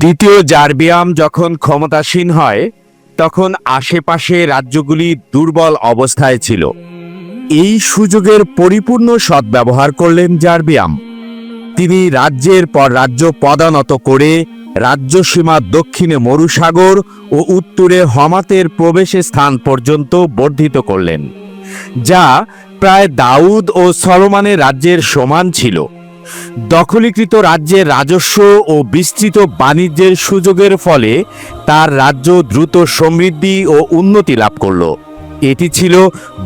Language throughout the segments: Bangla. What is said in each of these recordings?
দ্বিতীয় জার্বিয়াম যখন ক্ষমতাসীন হয়, তখন আশেপাশে রাজ্যগুলি দুর্বল অবস্থায় ছিল। এই সুযোগের পরিপূর্ণ সদ্ব্যবহার করলেন জার্বিয়াম। তিনি রাজ্যের পর রাজ্য পদানত করে রাজ্যসীমা দক্ষিণে মরুসাগর ও উত্তরে হমাতের প্রবেশের স্থান পর্যন্ত বর্ধিত করলেন, যা প্রায় দাউদ ও সলমানের রাজ্যের সমান ছিল। দখলীকৃত রাজ্যের রাজস্ব ও বিস্তৃত বাণিজ্যের সুযোগের ফলে তার রাজ্য দ্রুত সমৃদ্ধি ও উন্নতি লাভ করল। এটি ছিল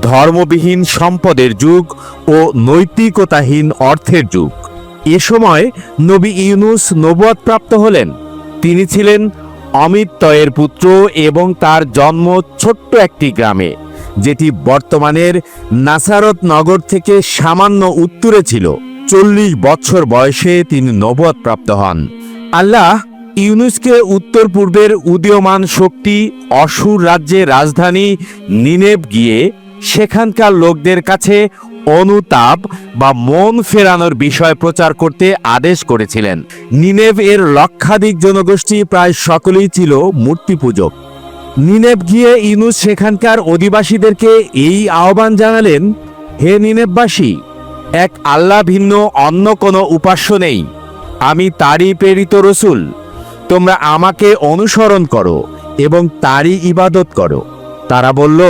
ধর্মবিহীন সম্পদের যুগ ও নৈতিকতাহীন অর্থের যুগ। এ সময় নবী ইউনুস নবুয়াদ প্রাপ্ত হলেন। তিনি ছিলেন অমিত তয়ের পুত্র এবং তার জন্ম ছোট্ট একটি গ্রামে, যেটি বর্তমানের নাসারত নগর থেকে সামান্য উত্তরে ছিল। চল্লিশ বছর বয়সে তিনি নবদ প্রাপ্ত হন। আল্লাহ ইউনুসকে উত্তর পূর্বের উদীয়মান শক্তি অসুর রাজ্যের রাজধানী নিনেব গিয়ে সেখানকার লোকদের কাছে অনুতাপ বা মন ফেরানোর বিষয় প্রচার করতে আদেশ করেছিলেন। নিনেভ এর লক্ষাধিক জনগোষ্ঠী প্রায় সকলেই ছিল মূর্তি পূজক নিনেব গিয়ে ইনুস সেখানকার অধিবাসীদেরকে এই আহ্বান জানালেন, হে নিনেববাসী এক আল্লাহ ভিন্ন অন্য কোনো উপাস্য নেই। আমি তারই প্রেরিত রসুল। তোমরা আমাকে অনুসরণ করো এবং তারই ইবাদত করো। তারা বলল,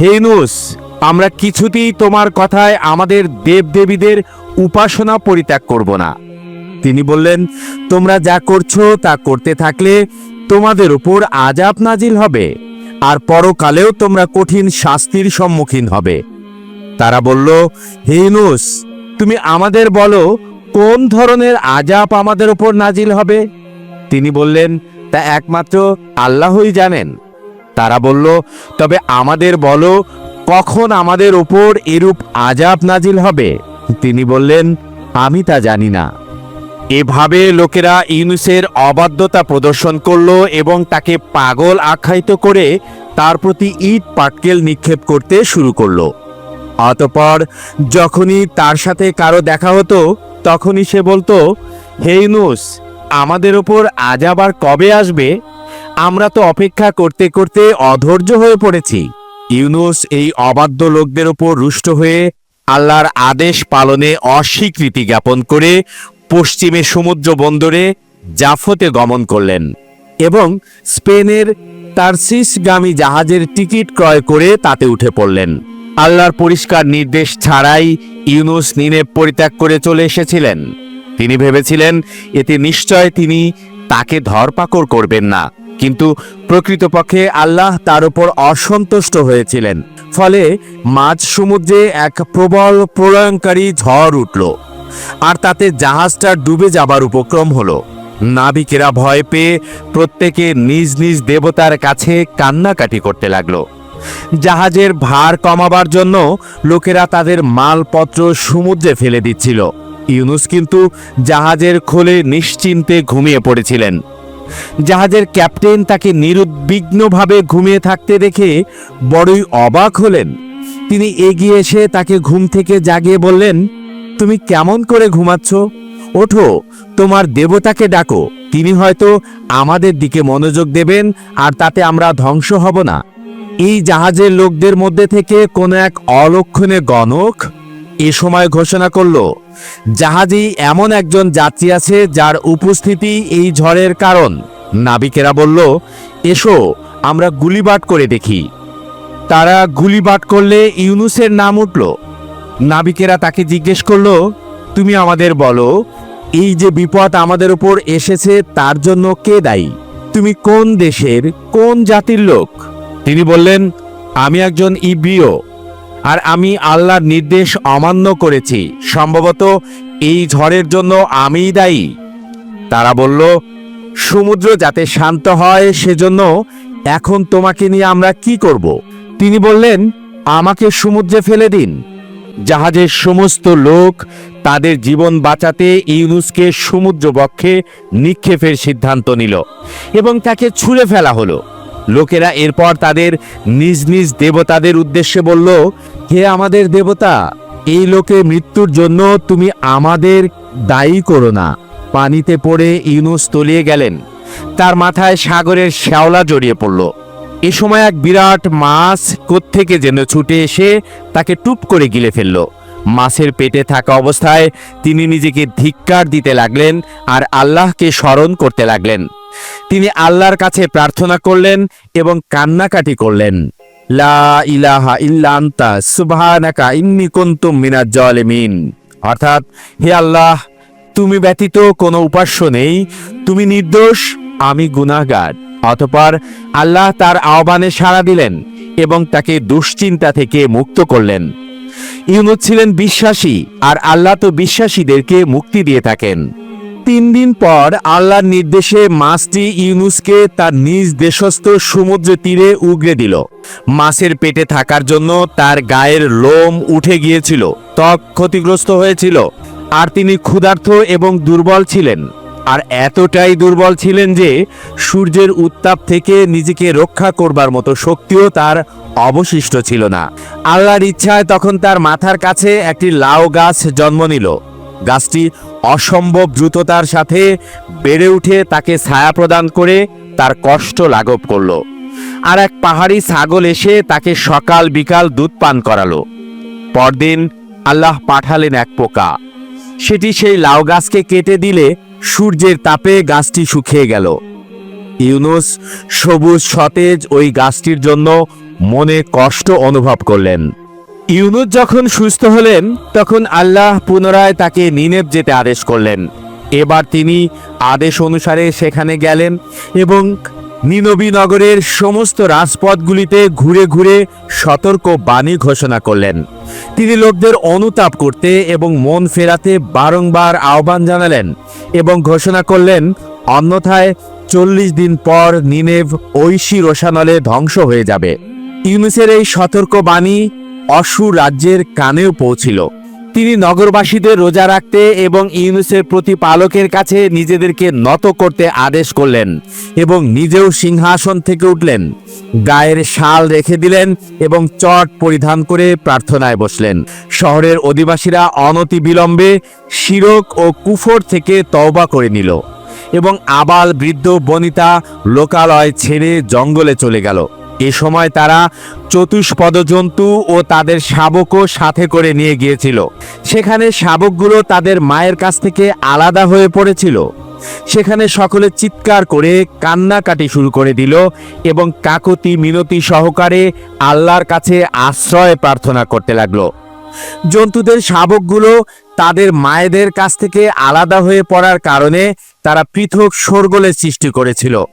হে ইনুস, আমরা কিছুতেই তোমার কথায় আমাদের দেবদেবীদের উপাসনা পরিত্যাগ করব না। তিনি বললেন, তোমরা যা করছ তা করতে থাকলে তোমাদের উপর আজাব নাজিল হবে, আর পরকালেও তোমরা কঠিন শাস্তির সম্মুখীন হবে। তারা বলল, হে তুমি আমাদের বলো, কোন ধরনের আজাব আমাদের উপর নাজিল হবে? তিনি বললেন, তা একমাত্র আল্লাহই জানেন। তারা বলল, তবে আমাদের বলো, কখন আমাদের ওপর এরূপ আজাব নাজিল হবে? তিনি বললেন, আমি তা জানি না। এভাবে লোকেরা ইউনুসের অবাধ্যতা প্রদর্শন করল এবং তাকে পাগল আখ্যায়িত করে তার প্রতি ইট পাটকেল নিক্ষেপ করতে শুরু করল। অতপর যখনই তার সাথে কারও দেখা হতো, তখনই সে বলতো, হে ইউনুস, আমাদের ওপর আজাব আর কবে আসবে? আমরা তো অপেক্ষা করতে করতে অধৈর্য হয়ে পড়েছি। ইউনুস এই অবাধ্য লোকদের ওপর রুষ্ট হয়ে আল্লাহর আদেশ পালনে অস্বীকৃতি জ্ঞাপন করে পশ্চিমে সমুদ্র বন্দরে জাফতে গমন করলেন এবং স্পেনের তারসিসগামী জাহাজের টিকিট ক্রয় করে তাতে উঠে পড়লেন। আল্লাহর পরিষ্কার নির্দেশ ছাড়াই ইউনুস নিনেব পরিত্যাগ করে চলে এসেছিলেন। তিনি ভেবেছিলেন, এতে নিশ্চয় তিনি তাকে ধরপাকড় করবেন না। কিন্তু প্রকৃতপক্ষে আল্লাহ তার উপর অসন্তুষ্ট হয়েছিলেন। ফলে মাঝ সমুদ্রে এক প্রবল প্রলয়ঙ্কারী ঝড় উঠল, আর তাতে জাহাজটা ডুবে যাবার উপক্রম হলো। নাবিকেরা ভয় পেয়ে প্রত্যেকে নিজ নিজ দেবতার কাছে কান্নাকাটি করতে লাগল। জাহাজের ভার কমাবার জন্য লোকেরা তাদের মালপত্র সমুদ্রে ফেলে দিচ্ছিল। ইউনুস কিন্তু জাহাজের খোলে নিশ্চিন্তে ঘুমিয়ে পড়েছিলেন। জাহাজের ক্যাপ্টেন তাকে নিরুদ্বিগ্নভাবে ঘুমিয়ে থাকতে দেখে বড়ই অবাক হলেন। তিনি এগিয়ে এসে তাকে ঘুম থেকে জাগিয়ে বললেন, তুমি কেমন করে ঘুমাচ্ছ? ওঠো, তোমার দেবতাকে ডাকো। তিনি হয়তো আমাদের দিকে মনোযোগ দেবেন আর তাতে আমরা ধ্বংস হব না। এই জাহাজের লোকদের মধ্যে থেকে কোনো এক অলক্ষণে গণক এ সময় ঘোষণা করল জাহাজেই এমন একজন যাত্রী আছে যার উপস্থিতি এই ঝড়ের কারণ। নাবিকেরা বলল, এসো, আমরা গুলিবাট করে দেখি। তারা গুলিবাট করলে ইউনুসের নাম উঠল। নাবিকেরা তাকে জিজ্ঞেস করল, তুমি আমাদের বলো, এই যে বিপদ আমাদের উপর এসেছে তার জন্য কে দায়ী? তুমি কোন দেশের, কোন জাতির লোক? তিনি বললেন, আমি একজন ইব্রিয়, আর আমি আল্লাহর নির্দেশ অমান্য করেছি। সম্ভবত এই ঝড়ের জন্য আমিই দায়ী। তারা বলল, সমুদ্র যাতে শান্ত হয়, সেজন্য এখন তোমাকে নিয়ে আমরা কি করব? তিনি বললেন, আমাকে সমুদ্রে ফেলে দিন। জাহাজের সমস্ত লোক তাদের জীবন বাঁচাতে ইউনুসকে সমুদ্র বক্ষে নিক্ষেপের সিদ্ধান্ত নিল এবং তাকে ছুঁড়ে ফেলা হলো। লোকেরা এরপর তাদের নিজ নিজ দেবতাদের উদ্দেশ্যে বলল, হে আমাদের দেবতা, এই লোকে মৃত্যুর জন্য তুমি আমাদের দায়ী করো না। পানিতে পড়ে ইউনুস তলিয়ে গেলেন। তার মাথায় সাগরের শ্যাওলা জড়িয়ে পড়ল। এ সময় এক বিরাট মাছ কোত্থেকে যেন ছুটে এসে তাকে টুপ করে গিলে ফেলল। মাছের পেটে থাকা অবস্থায় তিনি নিজেকে ধিক্কার দিতে লাগলেন আর আল্লাহকে স্মরণ করতে লাগলেন। তিনি আল্লাহর কাছে প্রার্থনা করলেন এবং কান্নাকাটি করলেন। লা ইলাহা ইল্লা আনতা, সুবহানাকা ইন্নী কুনতু মিনাজ জালিমিন। অর্থাৎ, হে আল্লাহ, তুমি ব্যতীত কোনো উপাস্য নেই, তুমি নির্দোষ, আমি গুনাহগার। অতপর আল্লাহ তার আহ্বানে সাড়া দিলেন এবং তাকে দুশ্চিন্তা থেকে মুক্ত করলেন। ইউনুস ছিলেন বিশ্বাসী আর আল্লাহ তো বিশ্বাসীদেরকে মুক্তি দিয়ে থাকেন। তিন দিন পর আল্লাহর নির্দেশে মাছটি ইউনুসকে তার নিজ দেশস্থ সমুদ্র তীরে উগরে দিল। মাছের পেটে থাকার জন্য তার গায়ের লোম উঠে গিয়েছিল, ত্বক ক্ষতিগ্রস্ত হয়েছিল, আর তিনি ক্ষুধার্ত এবং দুর্বল ছিলেন। আর এতটাই দুর্বল ছিলেন যে সূর্যের উত্তাপ থেকে নিজেকে রক্ষা করবার মতো শক্তিও তার অবশিষ্ট ছিল না। আল্লাহর ইচ্ছায় তখন তার মাথার কাছে একটি লাউ গাছ জন্ম নিল। গাছটি অসম্ভব দ্রুততার সাথে বেড়ে উঠে তাকে ছায়া প্রদান করে তার কষ্ট লাঘব করল। আর এক পাহাড়ি ছাগল এসে তাকে সকাল বিকাল দুধ পান করালো। পরদিন আল্লাহ পাঠালেন এক পোকা। সেটি সেই লাউ গাছকে কেটে দিলে সূর্যের তাপে গাছটি শুকিয়ে গেল। ইউনুস সবুজ সতেজ ওই গাছটির জন্য মনে কষ্ট অনুভব করলেন। ইউনুস যখন সুস্থ হলেন, তখন আল্লাহ পুনরায় তাকে নিনেব যেতে আদেশ করলেন। এবার তিনি আদেশ অনুসারে সেখানে গেলেন এবং নিনবী নগরের সমস্ত রাজপথগুলিতে ঘুরে ঘুরে সতর্ক বাণী ঘোষণা করলেন। তিনি লোকদের অনুতাপ করতে এবং মন ফেরাতে বারংবার আহ্বান জানালেন এবং ঘোষণা করলেন, অন্যথায় চল্লিশ দিন পর নিনেভ ঐশী রোশানলে ধ্বংস হয়ে যাবে। ইউনুসের এই সতর্ক বাণী অসুর রাজ্যের কানেও পৌঁছিল। তিনি নগরবাসীদের রোজা রাখতে এবং ইউনুসের প্রতিপালকের কাছে নিজেদেরকে নত করতে আদেশ করলেন এবং নিজেও সিংহাসন থেকে উঠলেন। গায়ের শাল রেখে দিলেন এবং চট পরিধান করে প্রার্থনায় বসলেন। শহরের অধিবাসীরা অনতি বিলম্বে শিরক ও কুফর থেকে তওবা করে নিল এবং আবাল বৃদ্ধ বনিতা লোকালয় ছেড়ে জঙ্গলে চলে গেল। এ সময় তারা চতুষ্পদ জন্তু ও তাদের শাবকও সাথে করে নিয়ে গিয়েছিল। সেখানে শাবকগুলো তাদের মায়ের কাছ থেকে আলাদা হয়ে পড়েছিল। সেখানে সকলে চিৎকার করে কান্নাকাটি শুরু করে দিল এবং কাকতি মিনতি সহকারে আল্লাহর কাছে আশ্রয় প্রার্থনা করতে লাগল। জন্তুদের শাবকগুলো তাদের মায়েদের কাছ থেকে আলাদা হয়ে পড়ার কারণে তারা পৃথক শোরগোলের সৃষ্টি করেছিল।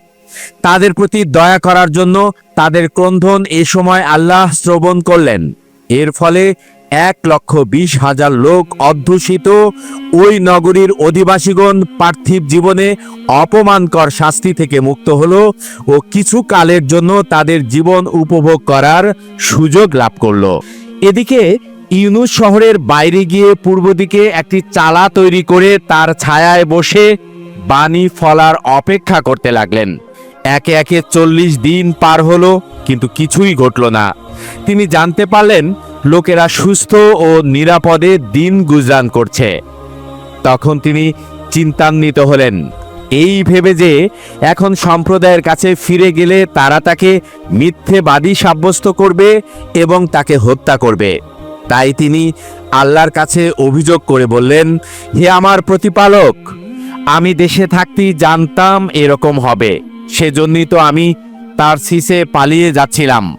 তাদের প্রতি দয়া করার জন্য তাদের ক্রন্ধন এ সময় আল্লাহ শ্রবণ করলেন। এর ফলে এক লক্ষ বিশ হাজার লোক অধ্যুষিত ওই নগরীর অধিবাসীগণ পার্থিব জীবনে অপমানকর শাস্তি থেকে মুক্ত হল ও কিছু কালের জন্য তাদের জীবন উপভোগ করার সুযোগ লাভ করল। এদিকে ইউনুস শহরের বাইরে গিয়ে পূর্ব দিকে একটি চালা তৈরি করে তার ছায়ায় বসে বাণী ফলার অপেক্ষা করতে লাগলেন। একে একে চল্লিশ দিন পার হলো, কিন্তু কিছুই ঘটল না। তিনি জানতে পারলেন, লোকেরা সুস্থ ও নিরাপদে দিন গুজরান করছে। তখন তিনি চিন্তান্বিত হলেন। এই ভেবে যে এখন সম্প্রদায়ের কাছে ফিরে গেলে তারা তাকে মিথ্যেবাদী সাব্যস্ত করবে এবং তাকে হত্যা করবে। তাই তিনি আল্লাহর কাছে অভিযোগ করে বললেন, হে আমার প্রতিপালক, আমি দেশে থাকতেই জানতাম এরকম হবে। সেজন্যই তো আমি তার সিসে পালিয়ে যাচ্ছিলাম।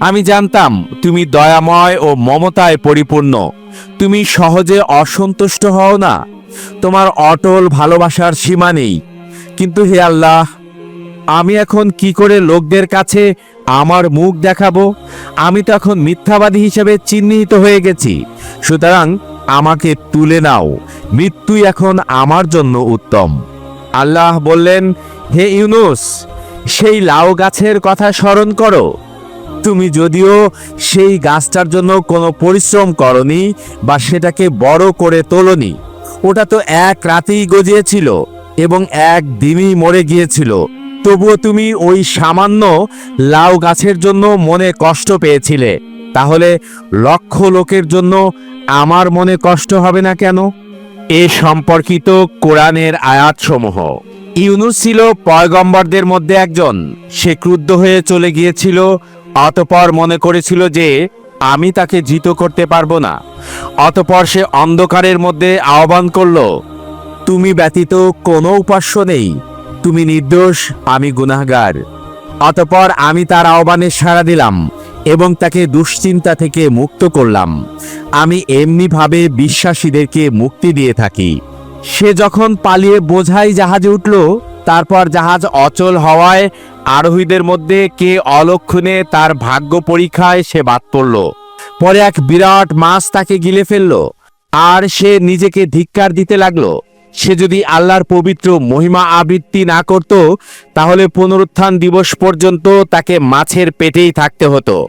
আমি জানতাম তুমি দয়াময় ও মমতায় পরিপূর্ণ। তুমি সহজে অসন্তুষ্ট হও না। তোমার অটল ভালোবাসার সীমা নেই। কিন্তু হে আল্লাহ, আমি এখন কি করে লোকদের কাছে আমার মুখ দেখাবো? আমি তো এখন মিথ্যাবাদী হিসেবে চিহ্নিত হয়ে গেছি। সুতরাং আমাকে তুলে নাও। মৃত্যুই এখন আমার জন্য উত্তম। আল্লাহ বললেন হে ইউনুস, সেই লাউ গাছের কথা স্মরণ করো। তুমি যদিও সেই গাছটার জন্য কোনো পরিশ্রম করনি বা সেটাকে বড় করে তোলনি, ওটা তো এক রাতেই গজিয়েছিল এবং এক দিনই মরে গিয়েছিল। তবুও তুমি ওই সামান্য লাউ গাছের জন্য মনে কষ্ট পেয়েছিলে। তাহলে লক্ষ লোকের জন্য আমার মনে কষ্ট হবে না কেন? এ সম্পর্কিত কোরআনের আয়াতসমূহ। ইউনুস ছিল পয়গম্বরদের মধ্যে একজন। সে ক্রুদ্ধ হয়ে চলে গিয়েছিল, অতপর মনে করেছিল যে, আমি তাকে জিত করতে পারব না। অতপর সে অন্ধকারের মধ্যে আহ্বান করল, তুমি ব্যতীত কোনো উপাস্য নেই। তুমি নির্দোষ, আমি গুনাহগার। অতপর আমি তার আহ্বানে সাড়া দিলাম। এবং তাকে দুশ্চিন্তা থেকে মুক্ত করলাম। আমি এমনিভাবে বিশ্বাসীদেরকে মুক্তি দিয়ে থাকি। সে যখন পালিয়ে বোঝাই জাহাজে উঠল, তারপর জাহাজ অচল হওয়ায় আরোহীদের মধ্যে কে অলক্ষণে তার ভাগ্য পরীক্ষায় সে বাদ পড়ল। পরে এক বিরাট মাছ তাকে গিলে ফেলল, আর সে নিজেকে ধিক্কার দিতে লাগল। সে যদি আল্লাহর পবিত্র মহিমা আবৃত্তি না করত, তাহলে পুনরুত্থান দিবস পর্যন্ত তাকে মাছের পেটেই থাকতে হতো।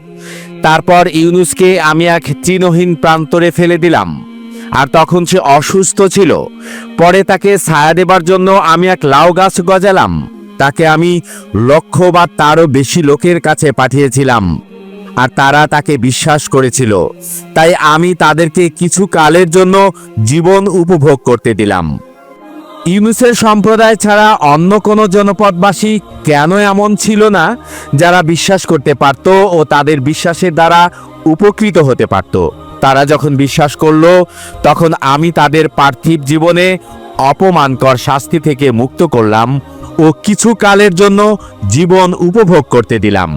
তারপর ইউনুসকে আমি এক চিহ্নহীন প্রান্তরে ফেলে দিলাম। আর তখন সে অসুস্থ ছিল। পরে তাকে ছায়া দেবার জন্য আমি এক লাউ গাছ গজালাম। তাকে আমি লক্ষ বা তারও বেশি লোকের কাছে পাঠিয়েছিলাম। আর তারা তাকে বিশ্বাস করেছিল। তাই আমি তাদেরকে কিছু কালের জন্য জীবন উপভোগ করতে দিলাম। ইউনুসের সম্প্রদায় ছাড়া অন্য কোনো জনপদবাসী কেন এমন ছিল না, যারা বিশ্বাস করতে পারত ও তাদের বিশ্বাসের দ্বারা উপকৃত হতে পারত? তারা যখন বিশ্বাস করল, তখন আমি তাদের পার্থিব জীবনে অপমানকর শাস্তি থেকে মুক্ত করলাম ও কিছু কালের জন্য জীবন উপভোগ করতে দিলাম।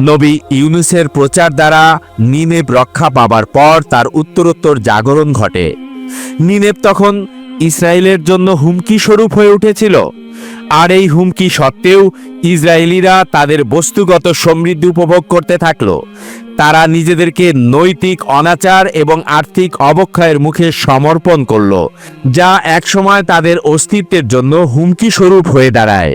নবী ইউনুসের প্রচার দ্বারা নিনেব রক্ষা পাবার পর তার উত্তরোত্তর জাগরণ ঘটে। নিনেব তখন ইসরায়েলের জন্য হুমকি স্বরূপ হয়ে উঠেছিল। আর এই হুমকি সত্ত্বেও ইসরায়েলিরা তাদের বস্তুগত সমৃদ্ধি উপভোগ করতে থাকল। তারা নিজেদেরকে নৈতিক অনাচার এবং আর্থিক অবক্ষয়ের মুখে সমর্পণ করল, যা একসময় তাদের অস্তিত্বের জন্য হুমকি স্বরূপ হয়ে দাঁড়ায়।